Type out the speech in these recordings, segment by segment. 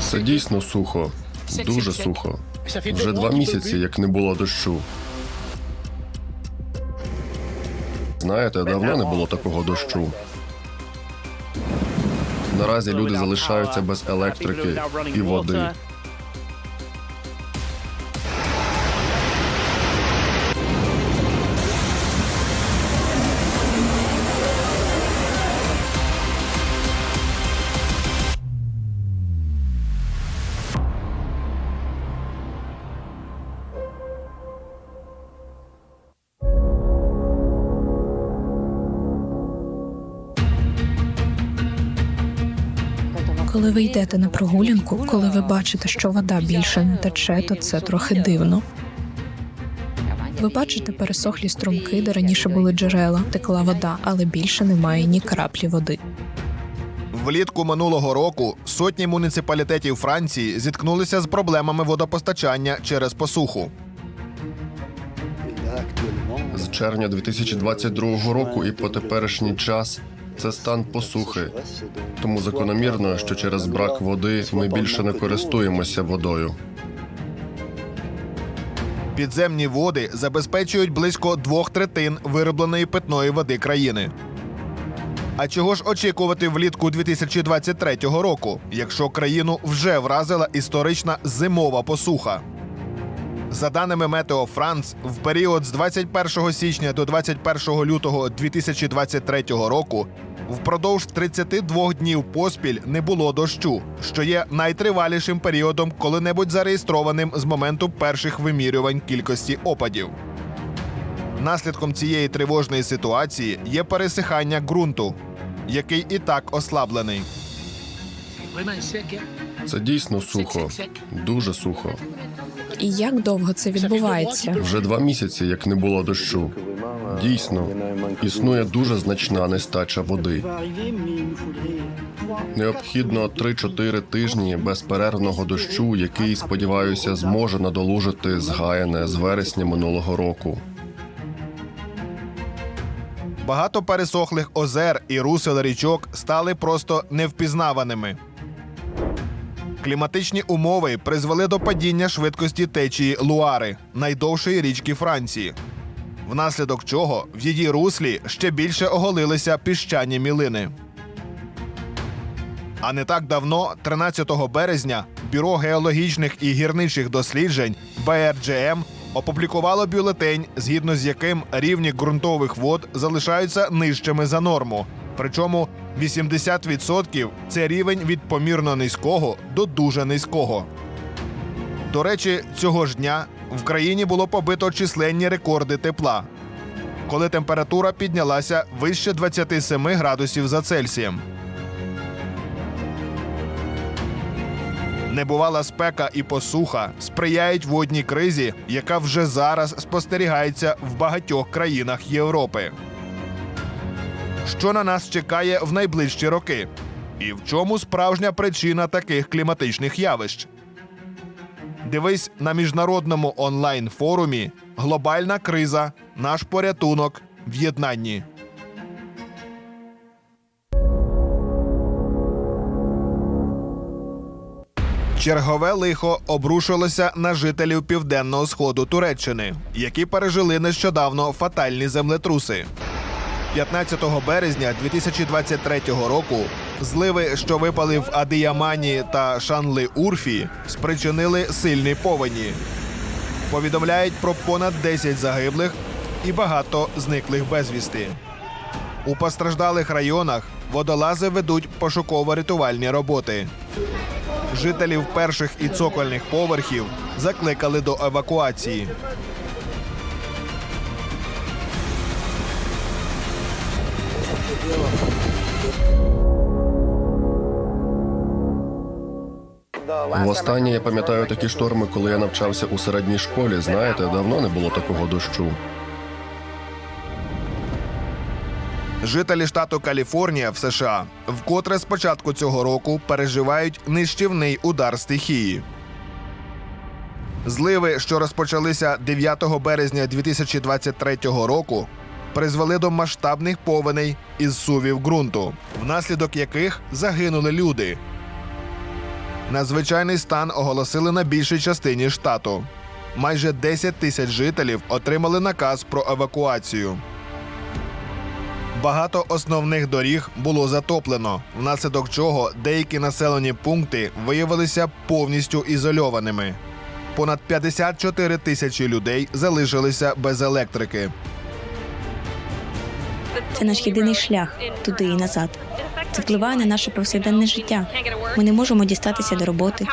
Це дійсно сухо, дуже сухо. Вже два місяці, як не було дощу. Знаєте, давно не було такого дощу. Наразі люди залишаються без електрики і води. Коли ви йдете на прогулянку, коли ви бачите, що вода більше не тече, то це трохи дивно. Ви бачите пересохлі струмки, де раніше були джерела, текла вода, але більше немає ні краплі води. Влітку минулого року сотні муніципалітетів Франції зіткнулися з проблемами водопостачання через посуху. З червня 2022 року і по теперішній час це стан посухи. Тому закономірно, що через брак води ми більше не користуємося водою. Підземні води забезпечують близько двох третин виробленої питної води країни. А чого ж очікувати влітку 2023 року, якщо країну вже вразила історична зимова посуха? За даними Метео Франц, в період з 21 січня до 21 лютого 2023 року впродовж 32 днів поспіль не було дощу, що є найтривалішим періодом, коли-небудь зареєстрованим з моменту перших вимірювань кількості опадів. Наслідком цієї тривожної ситуації є пересихання ґрунту, який і так ослаблений. Це дійсно сухо, дуже сухо. І як довго це відбувається? Вже два місяці, як не було дощу. Дійсно, існує дуже значна нестача води. Необхідно 3-4 тижні безперервного дощу, який, сподіваюся, зможе надолужити згаяне з вересня минулого року. Багато пересохлих озер і русел річок стали просто невпізнаваними. Кліматичні умови призвели до падіння швидкості течії Луари, найдовшої річки Франції, внаслідок чого в її руслі ще більше оголилися піщані мілини. А не так давно, 13 березня, Бюро геологічних і гірничих досліджень БРДЖМ опублікувало бюлетень, згідно з яким рівні ґрунтових вод залишаються нижчими за норму. Причому 80% – це рівень від помірно низького до дуже низького. До речі, цього ж дня в країні було побито численні рекорди тепла, коли температура піднялася вище 27 градусів за Цельсієм. Небувала спека і посуха сприяють водній кризі, яка вже зараз спостерігається в багатьох країнах Європи. Що на нас чекає в найближчі роки? І в чому справжня причина таких кліматичних явищ? Дивись на міжнародному онлайн форумі Глобальна криза. Наш порятунок в єднанні. Чергове лихо обрушилося на жителів південного сходу Туреччини, які пережили нещодавно фатальні землетруси. 15 березня 2023 року зливи, що випали в Адіямані та Шанли Урфі, спричинили сильні повені. Повідомляють про понад 10 загиблих і багато зниклих безвісти. У постраждалих районах водолази ведуть пошуково-рятувальні роботи. Жителів перших і цокольних поверхів закликали до евакуації. Востаннє я пам'ятаю такі шторми, коли я навчався у середній школі. Знаєте, давно не було такого дощу. Жителі штату Каліфорнія в США вкотре з початку цього року переживають нищівний удар стихії. Зливи, що розпочалися 9 березня 2023 року, призвели до масштабних повеней із сувів ґрунту, внаслідок яких загинули люди. Надзвичайний стан оголосили на більшій частині штату. Майже 10 тисяч жителів отримали наказ про евакуацію. Багато основних доріг було затоплено, внаслідок чого деякі населені пункти виявилися повністю ізольованими. Понад 54 тисячі людей залишилися без електрики. Це наш єдиний шлях туди і назад. Це впливає на наше повсякденне життя. Ми не можемо дістатися до роботи.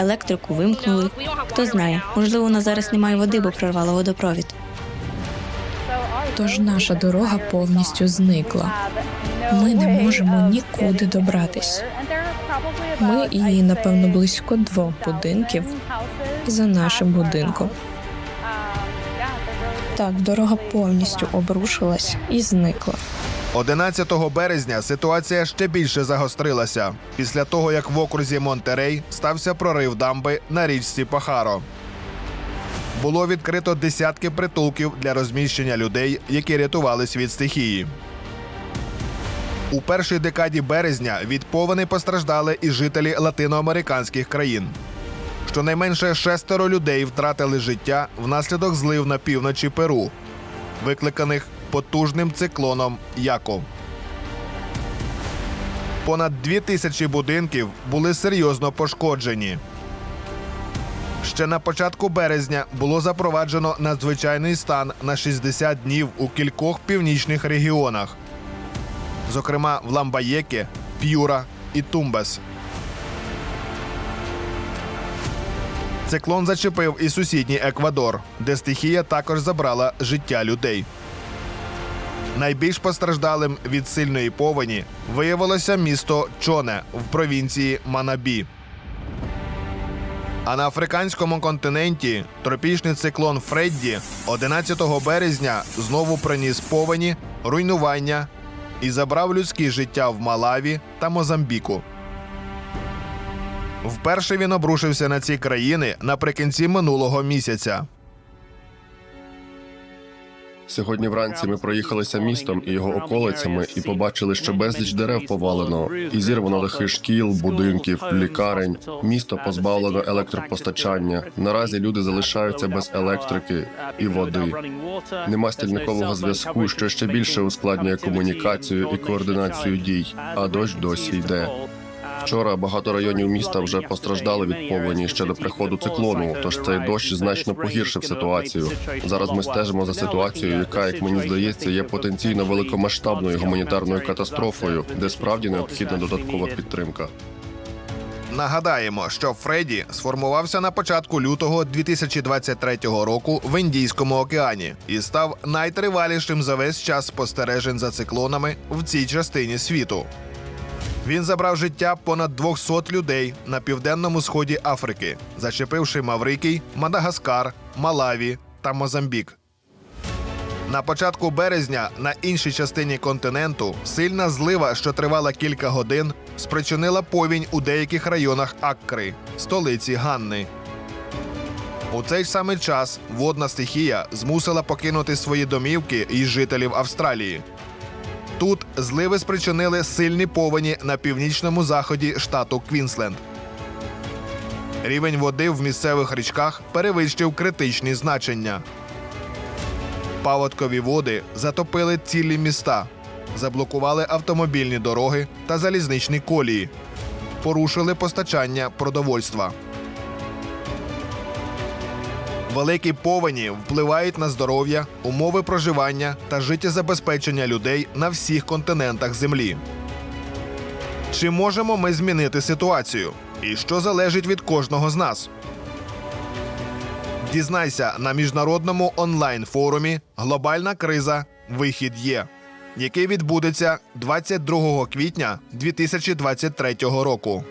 Електрику вимкнули. Хто знає, можливо, у нас зараз немає води, бо прорвало водопровід. Тож наша дорога повністю зникла. Ми не можемо нікуди добратись. Ми і, напевно, близько двох будинків за нашим будинком. Так, дорога повністю обрушилась і зникла. 11 березня ситуація ще більше загострилася після того, як в окрузі Монтерей стався прорив дамби на річці Пахаро. Було відкрито десятки притулків для розміщення людей, які рятувались від стихії. У першій декаді березня від повені постраждали і жителі латиноамериканських країн. Щонайменше шестеро людей втратили життя внаслідок злив на півночі Перу, викликаних потужним циклоном Яко. Понад дві тисячі будинків були серйозно пошкоджені. Ще на початку березня було запроваджено надзвичайний стан на 60 днів у кількох північних регіонах, зокрема в Ламбаєке, П'юра і Тумбес. Циклон зачепив і сусідній Еквадор, де стихія також забрала життя людей. Найбільш постраждалим від сильної повені виявилося місто Чоне в провінції Манабі. А на африканському континенті тропічний циклон Фредді 11 березня знову приніс повені, руйнування і забрав людські життя в Малаві та Мозамбіку. Вперше він обрушився на ці країни наприкінці минулого місяця. Сьогодні вранці ми проїхалися містом і його околицями і побачили, що безліч дерев повалено, і зірвано дахи шкіл, будинків, лікарень. Місто позбавлено електропостачання. Наразі люди залишаються без електрики і води. Нема стільникового зв'язку, що ще більше ускладнює комунікацію і координацію дій. А дощ досі йде. Вчора багато районів міста вже постраждали від повені ще до приходу циклону. Тож цей дощ значно погіршив ситуацію. Зараз ми стежимо за ситуацією, яка, як мені здається, є потенційно великомасштабною гуманітарною катастрофою, де справді необхідна додаткова підтримка. Нагадаємо, що Фредді сформувався на початку лютого 2023 року в Індійському океані і став найтривалішим за весь час спостережень за циклонами в цій частині світу. Він забрав життя понад 200 людей на південному сході Африки, зачепивши Маврикій, Мадагаскар, Малаві та Мозамбік. На початку березня на іншій частині континенту сильна злива, що тривала кілька годин, спричинила повінь у деяких районах Аккри, столиці Ганни. У цей ж самий час водна стихія змусила покинути свої домівки і жителів Австралії. Зливи спричинили сильні повені на північному заході штату Квінсленд. Рівень води в місцевих річках перевищив критичні значення. Паводкові води затопили цілі міста, заблокували автомобільні дороги та залізничні колії, порушили постачання продовольства. Великі повені впливають на здоров'я, умови проживання та життєзабезпечення людей на всіх континентах Землі. Чи можемо ми змінити ситуацію? І що залежить від кожного з нас? Дізнайся на міжнародному онлайн-форумі Глобальна криза. Вихід є, який відбудеться 22 квітня 2023 року.